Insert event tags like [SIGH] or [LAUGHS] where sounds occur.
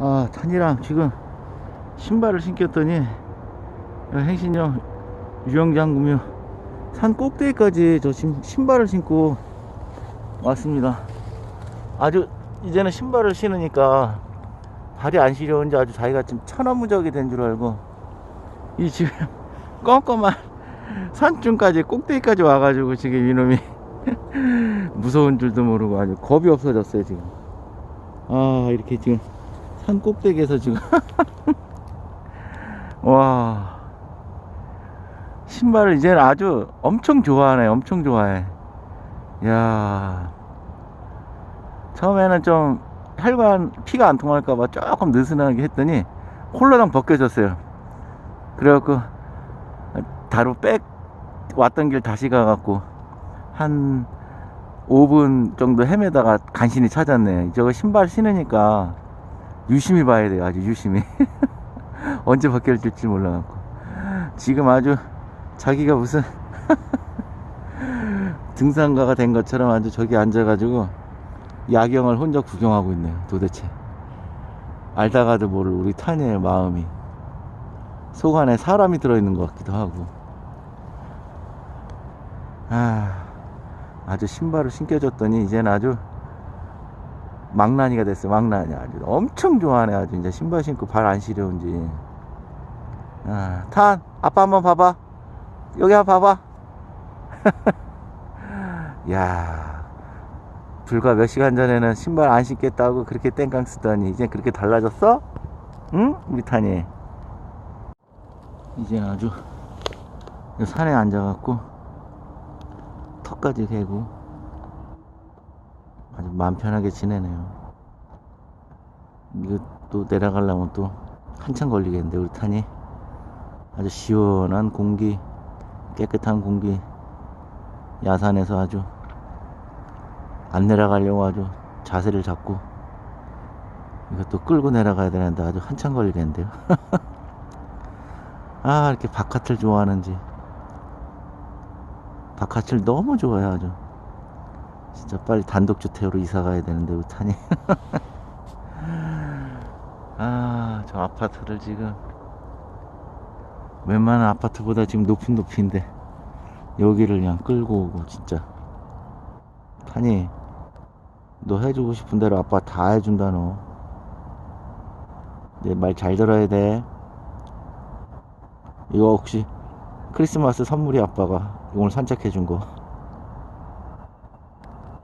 아, 탄이랑 지금 신발을 신겼더니 행신형 유영장구며 산 꼭대기까지 저 신- 신발을 신고 왔습니다. 아주 이제는 신발을 신으니까 발이 안 시려운지 아주 자기가 지금 천하무적이 된 줄 알고 이 지금 [LAUGHS] 껌껌한 산중까지 꼭대기까지 와가지고 지금 이놈이 [LAUGHS] 무서운 줄도 모르고 아주 겁이 없어졌어요 지금 아 이렇게 지금 산 꼭대기에서 지금. [LAUGHS] 와. 신발을 이제는 아주 엄청 좋아하네 엄청 좋아해. 야. 처음에는 좀 혈관 피가 안 통할까봐 조금 느슨하게 했더니 홀라당 벗겨졌어요. 그래갖고 다루 백 왔던 길 다시 가갖고 한 5분 정도 헤매다가 간신히 찾았네. 저거 신발 신으니까 유심히 봐야 돼요 아주 유심히. [LAUGHS] 언제 벗겨질지 몰라갖고. 지금 아주 자기가 무슨 [LAUGHS] 등산가가 된 것처럼 아주 저기 앉아가지고 야경을 혼자 구경하고 있네요 도대체. 알다가도 모를 우리 타니의 마음이. 속 안에 사람이 들어있는 것 같기도 하고. 아 아주 신발을 신겨줬더니 이제는 아주 망나니가 됐어요. 망나니 아주. 엄청 좋아하네 아주 이제 신발 신고 발 안 시려운지. 아, 탄 아빠 한번 봐봐. 여기 한번 봐봐. [LAUGHS] 야 불과 몇 시간 전에는 신발 안 신겠다고 그렇게 땡깡 쓰더니 이제 그렇게 달라졌어? 응? 우리 탄이. 이제 아주 산에 앉아갖고 턱까지 대고 마음 편하게 지내네요. 이거 또 내려가려면 또 한참 걸리겠는데 우리 탄이? 아주 시원한 공기 깨끗한 공기 야산에서 아주 안 내려가려고 아주 자세를 잡고 이것도 끌고 내려가야 되는데 아주 한참 걸리겠는데요. [LAUGHS] 아 이렇게 바깥을 좋아하는지. 바깥을 너무 좋아해 아주 진짜 빨리 단독주택으로 이사 가야 되는데 우리 탄이. [LAUGHS] 아저 아파트를 지금 웬만한 아파트보다 지금 높은 높이인데 여기를 그냥 끌고 오고 진짜. 탄이 너 해주고 싶은 대로 아빠 다 해준다 너. 내 말 잘 들어야 돼. 이거 혹시 크리스마스 선물이 아빠가 오늘 산책해 준 거